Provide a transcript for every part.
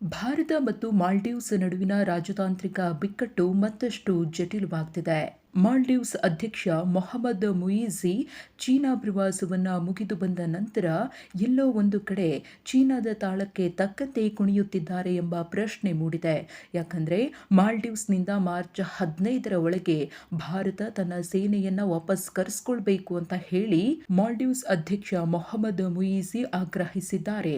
ಭಾರತ ಮತ್ತು ಮಾಲ್ಡೀವ್ಸ್ ನಡುವಿನ ರಾಜತಾಂತ್ರಿಕ ಬಿಕ್ಕಟ್ಟು ಮತ್ತಷ್ಟು ಜಟಿಲವಾಗ್ತಿದೆ. ಮಾಲ್ಡೀವ್ಸ್ ಅಧ್ಯಕ್ಷ ಮೊಹಮ್ಮದ್ ಮುಯಿಜಿ ಚೀನಾ ಪ್ರವಾಸವನ್ನು ಮುಗಿದು ಬಂದ ನಂತರ ಎಲ್ಲೋ ಒಂದು ಕಡೆ ಚೀನಾದ ತಾಳಕ್ಕೆ ತಕ್ಕಂತೆ ಕುಣಿಯುತ್ತಿದ್ದಾರೆ ಎಂಬ ಪ್ರಶ್ನೆ ಮೂಡಿದೆ. ಯಾಕಂದರೆ ಮಾಲ್ಡೀವ್ಸ್ನಿಂದ ಮಾರ್ಚ್ ಹದಿನೈದರ ಒಳಗೆ ಭಾರತ ತನ್ನ ಸೇನೆಯನ್ನು ವಾಪಸ್ ಕರೆಸ್ಕೊಳ್ಬೇಕು ಅಂತ ಹೇಳಿ ಮಾಲ್ಡೀವ್ಸ್ ಅಧ್ಯಕ್ಷ ಮೊಹಮ್ಮದ್ ಮುಯಿಜಿ ಆಗ್ರಹಿಸಿದ್ದಾರೆ.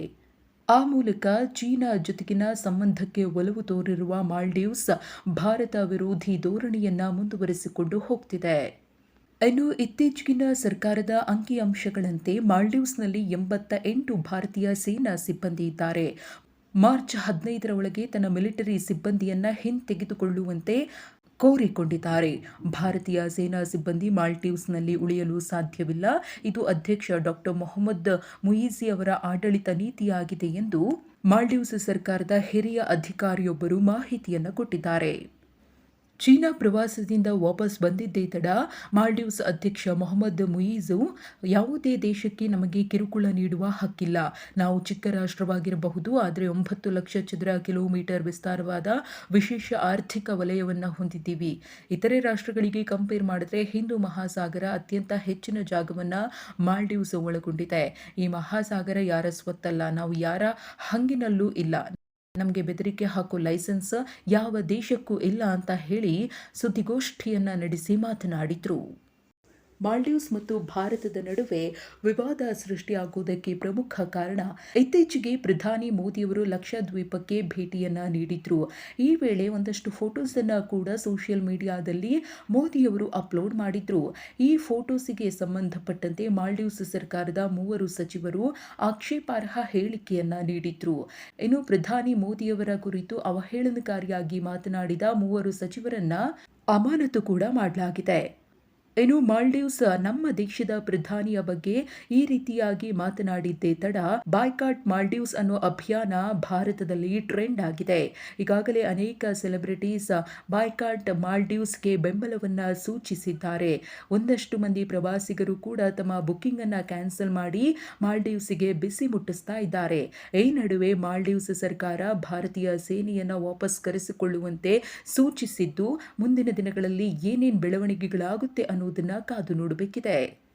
ಆ ಮೂಲಕ ಚೀನಾ ಜೊತೆಗಿನ ಸಂಬಂಧಕ್ಕೆ ಒಲವು ತೋರಿರುವ ಮಾಲ್ಡೀವ್ಸ್ ಭಾರತ ವಿರೋಧಿ ಧೋರಣೆಯನ್ನು ಮುಂದುವರೆಸಿಕೊಂಡು ಹೋಗ್ತಿದೆ. ಇನ್ನು ಇತ್ತೀಚೆಗಿನ ಸರ್ಕಾರದ ಅಂಕಿಅಂಶಗಳಂತೆ ಮಾಲ್ಡೀವ್ಸ್ನಲ್ಲಿ ಎಂಬತ್ತ ಎಂಟು ಭಾರತೀಯ ಸೇನಾ ಸಿಬ್ಬಂದಿ ಇದ್ದಾರೆ. ಮಾರ್ಚ್ ಹದಿನೈದರ ಒಳಗೆ ತನ್ನ ಮಿಲಿಟರಿ ಸಿಬ್ಬಂದಿಯನ್ನ ಹಿಂತೆಗೆದುಕೊಳ್ಳುವಂತೆ ಕೋರಿಕೊಂಡಿದ್ದಾರೆ. ಭಾರತೀಯ ಸೇನಾ ಸಿಬ್ಬಂದಿ ಮಾಲ್ಟೀವ್ಸ್ನಲ್ಲಿ ಉಳಿಯಲು ಸಾಧ್ಯವಿಲ್ಲ. ಇದು ಅಧ್ಯಕ್ಷ ಡಾಕ್ಟರ್ ಮೊಹಮ್ಮದ್ ಮುಯಿಜಿ ಅವರ ಆಡಳಿತ ನೀತಿಯಾಗಿದೆ ಎಂದು ಮಾಲ್ಡೀವ್ಸ್ ಸರ್ಕಾರದ ಹಿರಿಯ ಅಧಿಕಾರಿಯೊಬ್ಬರು ಮಾಹಿತಿಯನ್ನು ಕೊಟ್ಟಿದ್ದಾರೆ. ಚೀನಾ ಪ್ರವಾಸದಿಂದ ವಾಪಸ್ ಬಂದಿದ್ದೇ ತಡ. ಮಾಲ್ಡೀವ್ಸ್ ಅಧ್ಯಕ್ಷ ಮೊಹಮ್ಮದ್ ಮುಯೀಜು, ಯಾವುದೇ ದೇಶಕ್ಕೆ ನಮಗೆ ಕಿರುಕುಳ ನೀಡುವ ಹಕ್ಕಿಲ್ಲ. ನಾವು ಚಿಕ್ಕ ರಾಷ್ಟ್ರವಾಗಿರಬಹುದು, ಆದರೆ ಒಂಬತ್ತು ಲಕ್ಷ ಚದರ ಕಿಲೋಮೀಟರ್ ವಿಸ್ತಾರವಾದ ವಿಶೇಷ ಆರ್ಥಿಕ ವಲಯವನ್ನು ಹೊಂದಿದ್ದೀವಿ. ಇತರೆ ರಾಷ್ಟ್ರಗಳಿಗೆ ಕಂಪೇರ್ ಮಾಡಿದ್ರೆ ಹಿಂದೂ ಮಹಾಸಾಗರ ಅತ್ಯಂತ ಹೆಚ್ಚಿನ ಜಾಗವನ್ನು ಮಾಲ್ಡೀವ್ಸ್ ಒಳಗೊಂಡಿದೆ. ಈ ಮಹಾಸಾಗರ ಯಾರ ಸ್ವತ್ತಲ್ಲ, ನಾವು ಯಾರ ಹಂಗಿನಲ್ಲೂ ಇಲ್ಲ. ನಮಗೆ ಬೆದರಿಕೆ ಹಾಕೋ ಲೈಸೆನ್ಸ್ ಯಾವ ದೇಶಕ್ಕೂ ಇಲ್ಲ ಅಂತ ಹೇಳಿ ಸುದ್ದಿಗೋಷ್ಠಿಯನ್ನ ನಡೆಸಿ ಮಾತನಾಡಿದರು. ಮಾಲ್ಡೀವ್ಸ್ ಮತ್ತು ಭಾರತದ ನಡುವೆ ವಿವಾದ ಸೃಷ್ಟಿಯಾಗುವುದಕ್ಕೆ ಪ್ರಮುಖ ಕಾರಣ ಇತ್ತೀಚೆಗೆ ಪ್ರಧಾನಿ ಮೋದಿಯವರು ಲಕ್ಷದ್ವೀಪಕ್ಕೆ ಭೇಟಿಯನ್ನು ನೀಡಿದ್ರು. ಈ ವೇಳೆ ಒಂದಷ್ಟು ಫೋಟೋಸನ್ನು ಕೂಡ ಸೋಷಿಯಲ್ ಮೀಡಿಯಾದಲ್ಲಿ ಮೋದಿಯವರು ಅಪ್ಲೋಡ್ ಮಾಡಿದ್ರು. ಈ ಫೋಟೋಸಿಗೆ ಸಂಬಂಧಪಟ್ಟಂತೆ ಮಾಲ್ಡೀವ್ಸ್ ಸರ್ಕಾರದ ಮೂವರು ಸಚಿವರು ಆಕ್ಷೇಪಾರ್ಹ ಹೇಳಿಕೆಯನ್ನ ನೀಡಿದ್ರು. ಇನ್ನು ಪ್ರಧಾನಿ ಮೋದಿಯವರ ಕುರಿತು ಅವಹೇಳನಕಾರಿಯಾಗಿ ಮಾತನಾಡಿದ ಮೂವರು ಸಚಿವರನ್ನ ಅಮಾನತು ಕೂಡ ಮಾಡಲಾಗಿದೆ. ಇನ್ನು ಮಾಲ್ಡೀವ್ಸ್ ನಮ್ಮ ದೇಶದ ಪ್ರಧಾನಿಯ ಬಗ್ಗೆ ಈ ರೀತಿಯಾಗಿ ಮಾತನಾಡಿದ್ದೇ ತಡ ಬಾಯ್ಕಾಟ್ ಮಾಲ್ಡೀವ್ಸ್ ಅನ್ನೋ ಅಭಿಯಾನ ಭಾರತದಲ್ಲಿ ಟ್ರೆಂಡ್ ಆಗಿದೆ. ಈಗಾಗಲೇ ಅನೇಕ ಸೆಲೆಬ್ರಿಟೀಸ್ ಬಾಯ್ಕಾಟ್ ಮಾಲ್ಡೀವ್ಸ್ಗೆ ಬೆಂಬಲವನ್ನ ಸೂಚಿಸಿದ್ದಾರೆ. ಒಂದಷ್ಟು ಮಂದಿ ಪ್ರವಾಸಿಗರು ಕೂಡ ತಮ್ಮ ಬುಕ್ಕಿಂಗ್ ಅನ್ನು ಕ್ಯಾನ್ಸಲ್ ಮಾಡಿ ಮಾಲ್ಡೀವ್ಸ್ಗೆ ಬಿಸಿ ಮುಟ್ಟಿಸ್ತಾ ಇದ್ದಾರೆ. ಈ ನಡುವೆ ಮಾಲ್ಡೀವ್ಸ್ ಸರ್ಕಾರ ಭಾರತೀಯ ಸೇನೆಯನ್ನ ವಾಪಸ್ ಕರೆಸಿಕೊಳ್ಳುವಂತೆ ಸೂಚಿಸಿದ್ದು, ಮುಂದಿನ ದಿನಗಳಲ್ಲಿ ಏನೇನು ಬೆಳವಣಿಗೆಗಳಾಗುತ್ತೆ ಅನ್ನೋ ಅನ್ನೋದನ್ನ ಕಾದು ನೋಡಬೇಕಿದೆ.